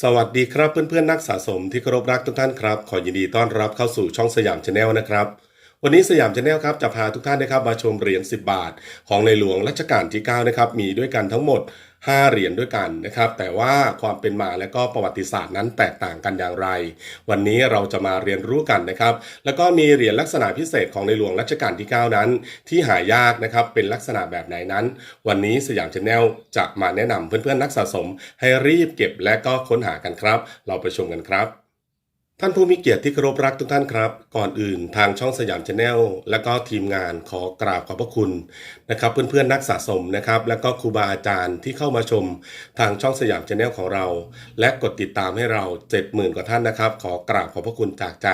สวัสดีครับเพื่อนๆนักสะสมที่เคารพรักทุกท่านครับ ขอยินดีต้อนรับเข้าสู่ช่องสยามชาแนลนะครับ วันนี้สยามชาแนลครับจะพาทุกท่านนะครับมาชมเหรียญ 10 บาท ของในหลวงรัชกาลที่9นะครับมีด้วยกันทั้งหมด 5 เหรียญด้วยกันนะครับ แต่ว่าความเป็นมาและก็ประวัติศาสตร์นั้นแตกต่างกันอย่างไร วันนี้เราจะมาเรียนรู้กันนะครับ แล้วก็มีเหรียญลักษณะพิเศษของในหลวงรัชกาลที่ 9 นั้น ที่หายากนะครับเป็นลักษณะแบบไหนนั้น วันนี้สยามชาแนลจะมาแนะนำเพื่อนๆนักสะสม ให้รีบเก็บและก็ค้นหากันครับ เราไปชมกันครับ ท่านผู้มีเกียรติที่เคารพรักทุกท่านครับ ก่อนอื่นทางช่องสยามชาแนลและก็ทีมงานขอกราบขอบพระคุณนะครับ เพื่อนๆนักสะสมนะครับ และก็ครูบาอาจารย์ที่เข้ามาชมทางช่องสยามชาแนลของเรา และกดติดตามให้เรา 70,000 กว่าท่านนะครับ ขอกราบขอบพระคุณจากใจ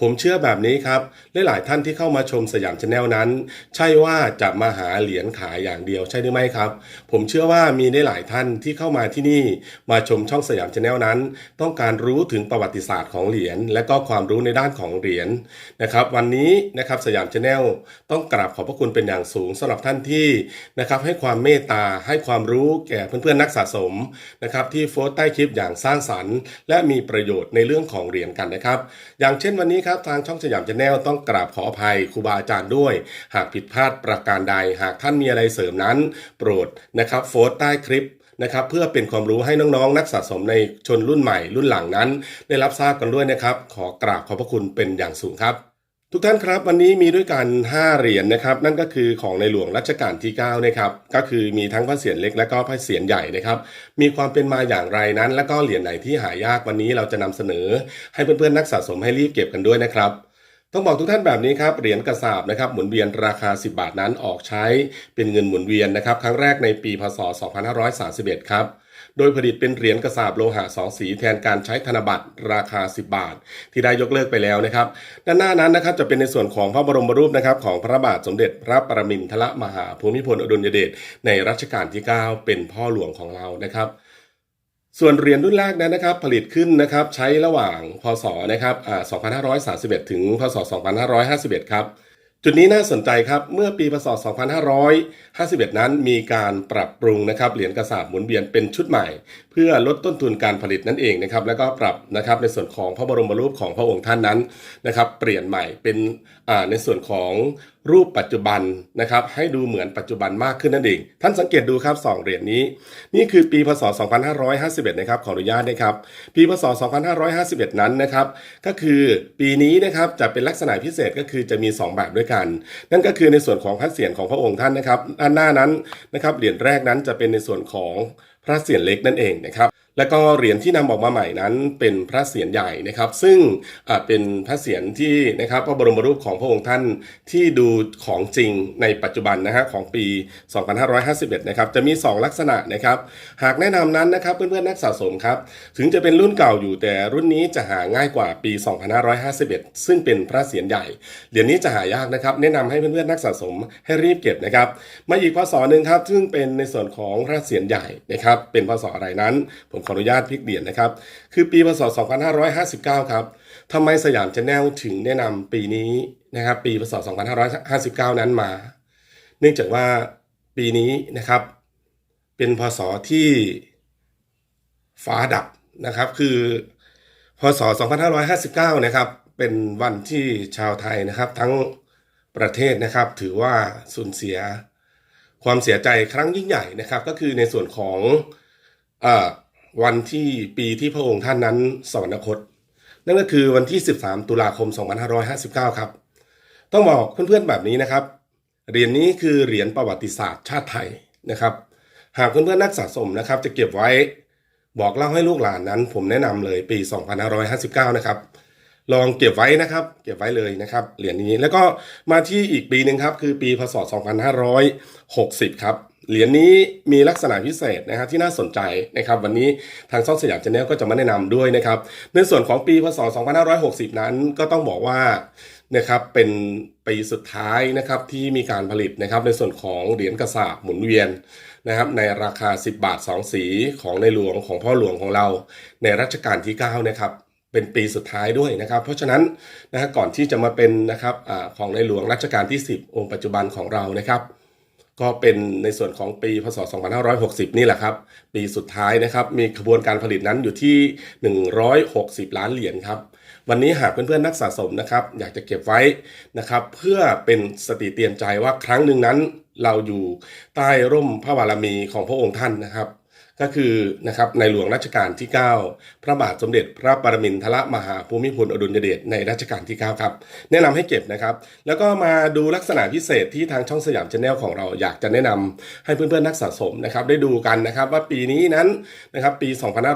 ผมเชื่อแบบนี้ครับหลายๆท่านที่เข้ามาชมสยามชาแนลนั้น ใช่ว่าจะมาหาเหรียญขายอย่างเดียวใช่หรือไม่ครับ ผมเชื่อว่ามีได้หลายท่านที่เข้ามาที่นี่มาชมช่องสยามชาแนลนั้น ต้องการรู้ถึงประวัติศาสตร์ของเหรียญและก็ความรู้ในด้านของเหรียญนะครับ วันนี้นะครับสยามชาแนลต้องกราบขอบพระคุณเป็นอย่างสูงสำหรับท่านที่นะครับให้ความเมตตาให้ความรู้แก่เพื่อนๆนักสะสมนะครับที่โพสต์ใต้คลิปอย่างสร้างสรรค์ และมีประโยชน์ในเรื่องของเหรียญกันนะครับ อย่างเช่นวันนี้ครับทางช่องสยามชาแนลต้องกราบขออภัยครูบาอาจารย์ด้วย หากผิดพลาดประการใดหากท่านมีอะไรเสริมนั้น โปรดนะครับโพสต์ใต้คลิป นะครับเพื่อเป็นความรู้ให้น้องๆ นักสะสมในชนรุ่นใหม่รุ่นหลังนั้น ได้รับทราบกันด้วยนะครับ ขอกราบขอบพระคุณเป็นอย่างสูงครับทุกท่านครับวันนี้มีด้วยกัน 5 เหรียญนะครับ นั่นก็คือของในหลวงรัชกาลที่9นะครับก็คือมีทั้งพระเศียรเล็กและก็พระเศียรใหญ่นะครับ มีความเป็นมาอย่างไรนั้น และก็เหรียญไหนที่หายากวันนี้เราจะนำเสนอ ให้เพื่อนๆนักสะสมให้รีบเก็บกันด้วยนะครับ ต้องบอกทุกท่านแบบนี้ครับเหรียญกระสาบนะครับหมุนเวียนราคา 10 บาทนั้นออกใช้เป็นเงินหมุนเวียนนะครับครั้งแรกในปีพศ 2531 ครับโดยผลิตเป็นเหรียญกระสาบโลหะสองสีแทนการใช้ธนบัตรราคา 10 บาท ที่ได้ยกเลิกไปแล้วนะครับ ด้านหน้านั้นนะครับจะเป็นในส่วนของพระบรมรูปนะครับของพระบาทสมเด็จพระปรมินทรมหาภูมิพลอดุลยเดชในรัชกาลที่ 9 เป็นพ่อหลวงของเรานะครับ ส่วนเหรียญรุ่นแรกนั้นนะครับผลิตขึ้นนะครับใช้ระหว่างพศนะครับ2531 ถึงพศ 2551 ครับ จุดนี้น่าสนใจครับเมื่อปีพศ 2551 นั้นมีการปรับปรุงนะครับเหรียญกระสาบหมุนเวียนเป็นชุดใหม่ เพื่อลดต้นทุนการผลิตนั่นเองนะครับแล้วก็ปรับนะครับในส่วนของพระบรมรูปของพระองค์ท่านนั้นนะครับเปลี่ยนใหม่เป็นในส่วนของรูปปัจจุบันนะครับให้ดูเหมือนปัจจุบันมากขึ้นนั่นเอง ท่านสังเกตดูครับสองเหรียญนี้ นี่คือปีพศ 2551 นะครับขออนุญาตนะครับ ปีพศ 2551 นั้นนะครับก็คือปีนี้นะครับจะเป็นลักษณะพิเศษก็คือจะมี 2 แบบด้วยกัน นั่นก็คือในส่วนของพระเศียรของพระองค์ท่านนะครับด้านหน้านั้นนะครับเหรียญแรกนั้นจะเป็นในส่วนของ พระเศียรเล็กนั่นเองนะครับแล้วก็เหรียญที่นำออกมาใหม่นั้นเป็นพระเศียรใหญ่นะครับ ซึ่งเป็นพระเศียรที่นะครับพระบรมรูปของพระองค์ท่านที่ดูของจริงในปัจจุบันนะฮะของปี 2551 นะครับจะมี 2 ลักษณะนะครับ หากแนะนำนั้นนะครับเพื่อนๆนักสะสมครับ ถึงจะเป็นรุ่นเก่าอยู่แต่รุ่นนี้จะหาง่ายกว่าปี 2551 ซึ่งเป็นพระเศียรใหญ่เหรียญนี้จะหายากนะครับ แนะนำให้เพื่อนๆนักสะสมให้รีบเก็บนะครับมาอีกพศหนึ่งครับซึ่งเป็นในส่วนของพระเศียรใหญ่นะครับเป็นพศอะไรนั้น ผมขออนุญาตพลิกเหรียญนะครับ คือปีพศ 2559 ครับทำไมสยามชาแนลถึงแนะนำปีนี้นะครับ ปีพศ 2559 นั้นมา เนื่องจากว่าปีนี้นะครับ เป็นพศที่ฟ้าดับนะครับ คือพศ 2559 นะครับ เป็นวันที่ชาวไทยนะครับ ทั้งประเทศนะครับ ถือว่าสูญเสีย ความเสียใจครั้งยิ่งใหญ่นะครับ ก็คือในส่วนของอวันที่ปีที่พระองค์ท่านนั้นสวรรคต นั่นก็คือวันที่ 13 ตุลาคม 2559 ครับ ต้องบอกเพื่อนๆแบบนี้นะครับ เหรียญนี้คือเหรียญประวัติศาสตร์ชาติไทยนะครับ หากเพื่อนๆนักสะสมนะครับ จะเก็บไว้บอกเล่าให้ลูกหลานนั้น ผมแนะนำเลยปี 2559 นะครับ ลองเก็บไว้นะครับ เก็บไว้เลยนะครับ เหรียญนี้แล้วก็มาที่อีกปีหนึ่งครับ คือปีพศ 2560 ครับเหรียญนี้มีลักษณะพิเศษนะครับที่น่าสนใจนะครับ วันนี้ทางช่องสยามชาแนลก็จะมาแนะนำด้วยนะครับ ในส่วนของปีพศ 2560 นั้นก็ต้องบอกว่านะครับเป็นปีสุดท้ายนะครับที่มีการผลิตนะครับ ในส่วนของเหรียญกระสาบหมุนเวียนนะครับ ในราคา 10 บาท 2 สีของในหลวงของพ่อหลวงของเรา ในรัชกาลที่ 9 นะครับ เป็นปีสุดท้ายด้วยนะครับ เพราะฉะนั้นนะก่อนที่จะมาเป็นนะครับอของในหลวงรัชกาลที่ 10 องค์ปัจจุบันของเรานะครับ ก็เป็นในส่วนของปีพศ 2560 นี่แหละครับ ปีสุดท้ายนะครับ มีขบวนการผลิตนั้นอยู่ที่ 160 ล้านเหรียญครับ วันนี้หากเพื่อนๆนักสะสมนะครับ อยากจะเก็บไว้นะครับ เพื่อเป็นสติเตือนใจว่าครั้งหนึ่งนั้นเราอยู่ใต้ร่มพระบารมีของพระองค์ท่านนะครับ ก็คือนะครับในหลวงรัชกาลที่ 9 พระบาทสมเด็จพระปรมินทรมหาภูมิพลอดุลยเดชในรัชกาลที่ 9 ครับ แนะนำให้เก็บนะครับ แล้วก็มาดูลักษณะพิเศษที่ทางช่องสยามชาแนลของเราอยากจะแนะนำให้เพื่อนๆนักสะสมนะครับได้ดูกันนะครับว่าปีนี้นั้นนะครับปี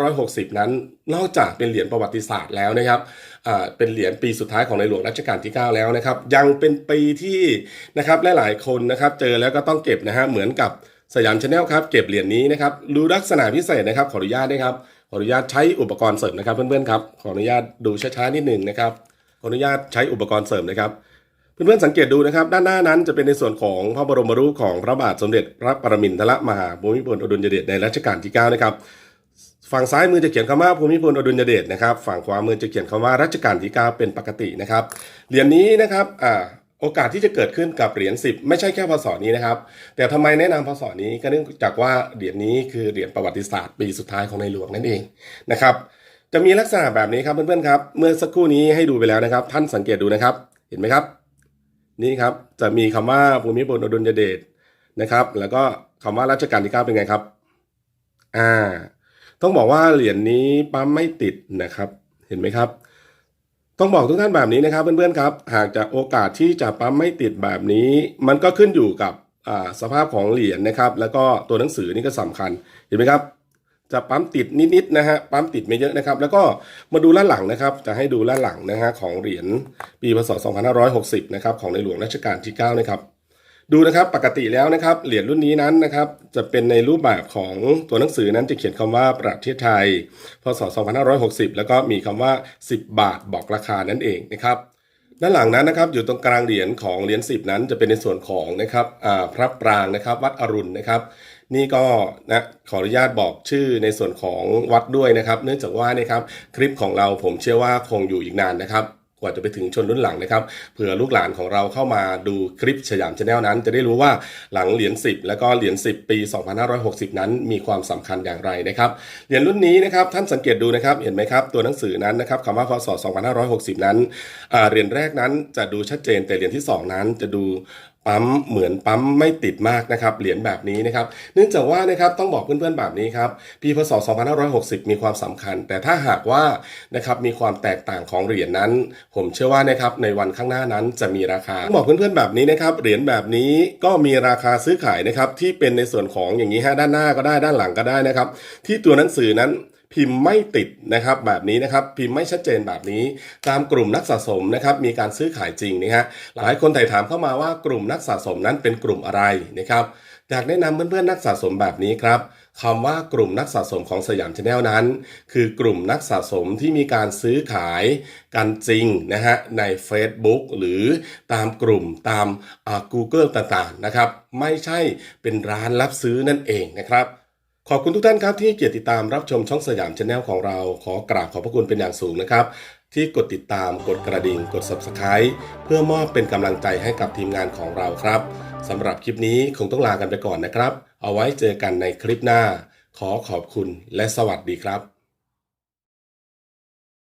2560 นั้น นอกจากเป็นเหรียญประวัติศาสตร์แล้วนะครับอ่าเป็นเหรียญปีสุดท้ายของในหลวงรัชกาลที่ 9 แล้วนะครับ ยังเป็นปีที่นะครับหลายๆคนนะครับเจอแล้วก็ต้องเก็บนะฮะเหมือนกับ สยามชาแนลครับเก็บเหรียญนี้นะครับดูลักษณะพิเศษนะครับ ขออนุญาตด้ครับขออนุญาตใช้อุปกรณ์เสริมนะครับเพื่อนๆครับขออนุญาตดูช้าๆนิดหนึ่งนะครับขออนุญาตใช้อุปกรณ์เสริมนะครับ เพื่อนๆสังเกตดูนะครับ ด้านหน้านั้นจะเป็นในส่วนของพระบรมรูปของพระบาทสมเด็จ พระปรมินทรมหาภูมิพลอดุลยเดชในรัชกาลที่9นะครับฝั่งซ้ายมือจะเขียนคำว่าภูมิพลอดุลยเดชนะครับ ฝั่งขวามือจะเขียนคำว่ารัชกาลที่ 9 เป็นปกตินะครับเหรียญนี้นะครับอ่า โอกาสที่จะเกิดขึ้นกับเหรียญ10 ไม่ใช่แค่พศนี้นะครับ แต่ทำไมแนะนำพศนี้ก็เนื่องจากว่าเหรียญนี้คือเหรียญประวัติศาสตร์ปีสุดท้ายของในหลวงนั่นเองนะครับจะมีลักษณะแบบนี้ครับเพื่อนๆครับ เมื่อสักครู่นี้ให้ดูไปแล้วนะครับ ท่านสังเกตดูนะครับ เห็นไหมครับ นี่ครับจะมีคำว่าภูมิพลอดุลยเดชนะครับ แล้วก็คำว่ารัชกาลที่9เป็นไงครับอ่าต้องบอกว่าเหรียญนี้ปั๊มไม่ติดนะครับ เห็นไหมครับ ต้องบอกทุกท่านแบบนี้นะครับเพื่อนๆครับ หากจะโอกาสที่จะปั๊มไม่ติดแบบนี้ มันก็ขึ้นอยู่กับสภาพของเหรียญนะครับ แล้วก็ตัวหนังสือนี่ก็สำคัญเห็นไหมครับ จะปั๊มติดนิดๆนะฮะปั๊มติดไม่เยอะนะครับ แล้วก็มาดูล้านหลังนะครับ จะให้ดูล้านหลังนะฮะของเหรียญปีพศ 2560 นะครับของในหลวงรัชกาลที่ 9 นะครับ ดูนะครับปกติแล้วนะครับเหรียญรุ่นนี้นั้นนะครับจะเป็นในรูปแบบของตัวหนังสือนั้นจะเขียนคำว่าประเทศไทย พศ 2560 แล้วก็มีคำว่า 10 บาทบอกราคานั่นเองนะครับด้านหลังนั้นนะครับอยู่ตรงกลางเหรียญของเหรียญ10 นั้นจะเป็นในส่วนของนะครับอ่าพระปรางนะครับวัดอรุณนะครับ นี่ก็นะขออนุญาตบอกชื่อในส่วนของวัดด้วยนะครับ เนื่องจากว่านะครับคลิปของเราผมเชื่อว่าคงอยู่อีกนานนะครับ กว่าจะไปถึงชนรุ่นหลังนะครับเผื่อลูกหลานของเราเข้ามาดูคลิปสยามชาแนลนั้น จะได้รู้ว่าหลังเหรียญ10 แล้วก็เหรียญ10 ปี 2560 นั้น มีความสำคัญอย่างไรนะครับเหรียญรุ่นนี้นะครับท่านสังเกตดูนะครับเห็นไหมครับตัวหนังสือนั้นนะครับคำว่าพศ2560 นั้นเหรียญแรกนั้นจะดูชัดเจนแต่เหรียญที่ 2 นั้นจะดู ปั๊มเหมือนปั๊มไม่ติดมากนะครับเหรียญแบบนี้นะครับเนื่องจากว่านะครับต้องบอกเพื่อนๆแบบนี้ครับปีพศ 2560 มีความสำคัญ แต่ถ้าหากว่านะครับมีความแตกต่างของเหรียญนั้น ผมเชื่อว่านะครับในวันข้างหน้านั้นจะมีราคาต้องบอกเพื่อนๆแบบนี้นะครับเหรียญแบบนี้ก็มีราคาซื้อขายนะครับที่เป็นในส่วนของอย่างนี้ฮะด้านหน้าก็ได้ด้านหลังก็ได้นะครับที่ตัวหนังสือนั้น พิมพ์ไม่ติดนะครับแบบนี้นะครับพิมพ์ไม่ชัดเจนแบบนี้ ตามกลุ่มนักสะสมนะครับมีการซื้อขายจริงนะฮะหลายคนไถ่ถามเข้ามาว่ากลุ่มนักสะสมนั้นเป็นกลุ่มอะไรนะครับอยากแนะนำเพื่อนๆนักสะสมแบบนี้ครับคำว่ากลุ่มนักสะสมของสยามชาแนลนั้น คือกลุ่มนักสะสมที่มีการซื้อขายกันจริงนะฮะใน Facebook หรือตามกลุ่มตามอ่า Google ต่างๆนะครับ ไม่ใช่เป็นร้านรับซื้อนั่นเองนะครับ ขอบคุณทุกท่านครับที่เกียรติติดตามรับชมช่องสยามชาแนลของเราขอกราบขอบพระคุณเป็นอย่างสูงนะครับ ที่กดติดตามกดกระดิ่ง กด Subscribe เพื่อมอบเป็นกำลังใจให้กับทีมงานของเราครับสำหรับคลิปนี้คงต้องลากันไปก่อนนะครับ เอาไว้เจอกันในคลิปหน้า ขอขอบคุณและสวัสดีครับ